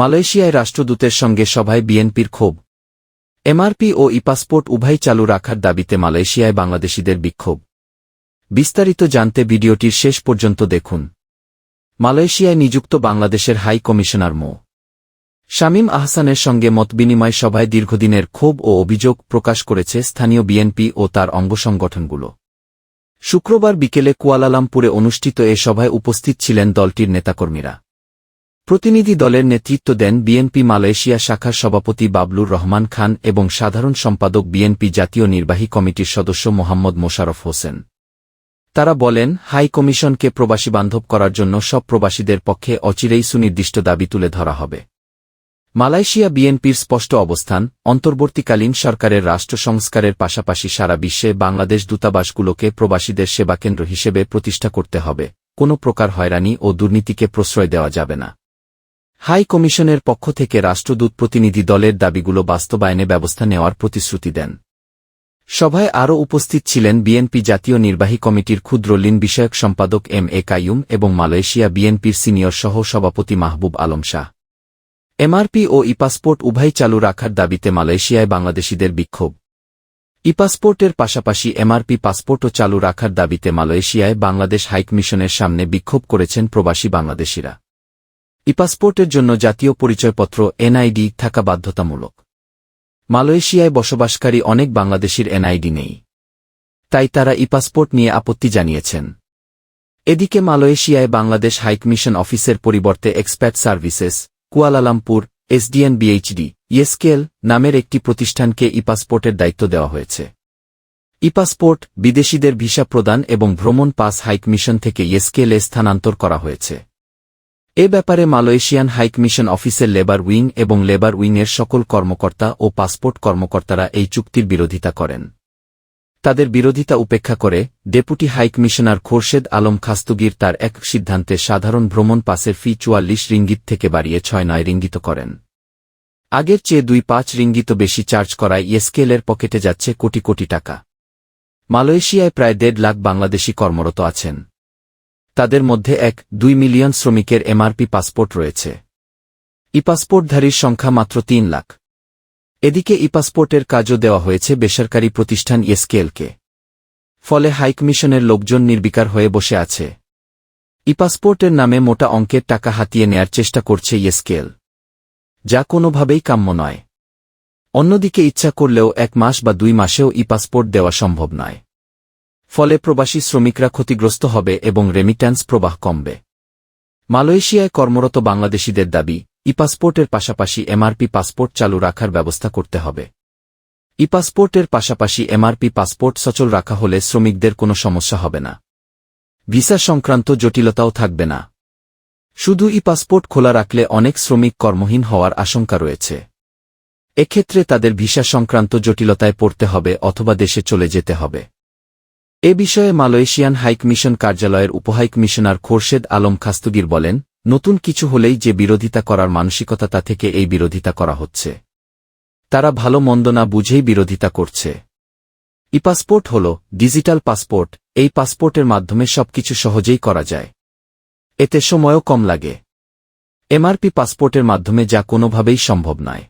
মালয়েশিয়ায় রাষ্ট্রদূতের সঙ্গে সভায় বিএনপির ক্ষোভ। এমআরপি ও ই পাসপোর্ট উভয় চালু রাখার দাবিতে মালয়েশিয়ায় বাংলাদেশিদের বিক্ষোভ। বিস্তারিত জানতে ভিডিওটির শেষ পর্যন্ত দেখুন। মালয়েশিয়ায় নিযুক্ত বাংলাদেশের হাই কমিশনার মো. শামীম আহসানের সঙ্গে মতবিনিময় সভায় দীর্ঘদিনের ক্ষোভ ও অভিযোগ প্রকাশ করেছে স্থানীয় বিএনপি ও তার অঙ্গ সংগঠনগুলো। শুক্রবার বিকেলে কুয়ালালামপুরে অনুষ্ঠিত এ সভায় উপস্থিত ছিলেন দলটির নেতাকর্মীরা। প্রতিনিধি দলের নেতৃত্ব দেন বিএনপি মালয়েশিয়া শাখার সভাপতি বাবলুর রহমান খান এবং সাধারণ সম্পাদক বিএনপি জাতীয় নির্বাহী কমিটির সদস্য মোহাম্মদ মোশারফ হোসেন। তারা বলেন, হাই কমিশনকে প্রবাসী বান্ধব করার জন্য সব প্রবাসীদের পক্ষে অচিরেই সুনির্দিষ্ট দাবি তুলে ধরা হবে। মালয়েশিয়া বিএনপির স্পষ্ট অবস্থান, অন্তর্বর্তীকালীন সরকারের রাষ্ট্র সংস্কারের পাশাপাশি সারা বিশ্বে বাংলাদেশ দূতাবাসগুলোকে প্রবাসীদের সেবাকেন্দ্র হিসেবে প্রতিষ্ঠা করতে হবে। কোনো প্রকার হয়রানি ও দুর্নীতিকে প্রশ্রয় দেওয়া যাবে না। হাই কমিশনের পক্ষ থেকে রাষ্ট্রদূত প্রতিনিধি দলের দাবিগুলো বাস্তবায়নে ব্যবস্থা নেওয়ার প্রতিশ্রুতি দেন। সভায় আরও উপস্থিত ছিলেন বিএনপি জাতীয় নির্বাহী কমিটির ক্ষুদ্র ঋণ বিষয়ক সম্পাদক এম এ কাইয়ুম এবং মালয়েশিয়া বিএনপির সিনিয়র সহ সভাপতি মাহবুব আলম শাহ। এমআরপি ও ইপাসপোর্ট উভয় চালু রাখার দাবিতে মালয়েশিয়ায় বাংলাদেশিদের বিক্ষোভ। ইপাসপোর্টের পাশাপাশি এমআরপি পাসপোর্টও চালু রাখার দাবিতে মালয়েশিয়ায় বাংলাদেশ হাইকমিশনের সামনে বিক্ষোভ করেছেন প্রবাসী বাংলাদেশিরা। ই পাসপোর্টের জন্য জাতীয় পরিচয়পত্র এনআইডি থাকা বাধ্যতামূলক। মালয়েশিয়ায় বসবাসকারী অনেক বাংলাদেশির এনআইডি নেই। তাই তারা ই পাসপোর্ট নিয়ে আপত্তি জানিয়েছেন। এদিকে মালয়েশিয়ায় বাংলাদেশ হাইকমিশন অফিসের পরিবর্তে expat services, Kuala Lumpur, SDN BHD ইয়েসকেল নামের একটি প্রতিষ্ঠানকে ই পাসপোর্টের দায়িত্ব দেওয়া হয়েছে। ই পাসপোর্ট বিদেশিদের ভিসা প্রদান এবং ভ্রমণ পাস হাইকমিশন থেকে ইয়েসকেলে স্থানান্তর করা হয়েছে। এ ব্যাপারে মালয়েশিয়ান হাইকমিশন অফিসের লেবার উইং এবং লেবার উইংয়ের সকল কর্মকর্তা ও পাসপোর্ট কর্মকর্তারা এই চুক্তির বিরোধিতা করেন। তাদের বিরোধিতা উপেক্ষা করে deputy high commissioner Khorshed Alam Khastagir তার এক সিদ্ধান্তে সাধারণ ভ্রমণ পাসের ফি চুয়াল্লিশ রিঙ্গিত থেকে বাড়িয়ে ছয় নয় রিঙ্গিত করেন। আগের চেয়ে দুই পাঁচ রিঙ্গিত বেশি চার্জ করায় ইয়েস্কেলের পকেটে যাচ্ছে কোটি কোটি টাকা। মালয়েশিয়ায় প্রায় দেড় লাখ বাংলাদেশি কর্মরত আছেন। তাদের মধ্যে এক, দুই মিলিয়ন শ্রমিকের এমআরপি পাসপোর্ট রয়েছে। ই পাসপোর্টধারীর সংখ্যা মাত্র তিন লাখ। এদিকে ই পাসপোর্টের কাজও দেওয়া হয়েছে বেসরকারি প্রতিষ্ঠান ইয়েস্কেলকে ফলে হাইকমিশনের লোকজন নির্বিকার হয়ে বসে আছে। ই পাসপোর্টের নামে মোটা অঙ্কের টাকা হাতিয়ে নেয়ার চেষ্টা করছে ইয়েস্কেল যা কোনোভাবেই কাম্য নয়। অন্যদিকে ইচ্ছা করলেও এক মাস বা দুই মাসেও ই পাসপোর্ট দেওয়া সম্ভব নয়। ফলে প্রবাসী শ্রমিকরা ক্ষতিগ্রস্ত হবে এবং রেমিট্যান্স প্রবাহ কমবে। মালয়েশিয়ায় কর্মরত বাংলাদেশিদের দাবি ই পাসপোর্টের পাশাপাশি এমআরপি পাসপোর্ট চালু রাখার ব্যবস্থা করতে হবে। ই পাসপোর্টের পাশাপাশি এমআরপি পাসপোর্ট সচল রাখা হলে শ্রমিকদের কোনো সমস্যা হবে না। ভিসা সংক্রান্ত জটিলতাও থাকবে না। শুধু ই পাসপোর্ট খোলা রাখলে অনেক শ্রমিক কর্মহীন হওয়ার আশঙ্কা রয়েছে। এক্ষেত্রে তাদের ভিসা সংক্রান্ত জটিলতায় পড়তে হবে অথবা দেশে চলে যেতে হবে। এ বিষয়ে মালয়েশিয়ান হাইকমিশন কার্যালয়ের উপহাইকমিশনার খোরশেদ আলম খাস্তুগির বলেন, নতুন কিছু হলেই যে বিরোধিতা করার মানসিকতা তা থেকে এই বিরোধিতা করা হচ্ছে। তারা ভালো মন্দ না বুঝেই বিরোধিতা করছে। ই পাসপোর্ট হল, ডিজিটাল পাসপোর্ট, এই পাসপোর্টের মাধ্যমে সবকিছু সহজেই করা যায়। এতে সময়ও কম লাগে। এমআরপি পাসপোর্টের মাধ্যমে যা কোনোভাবেই সম্ভব নয়।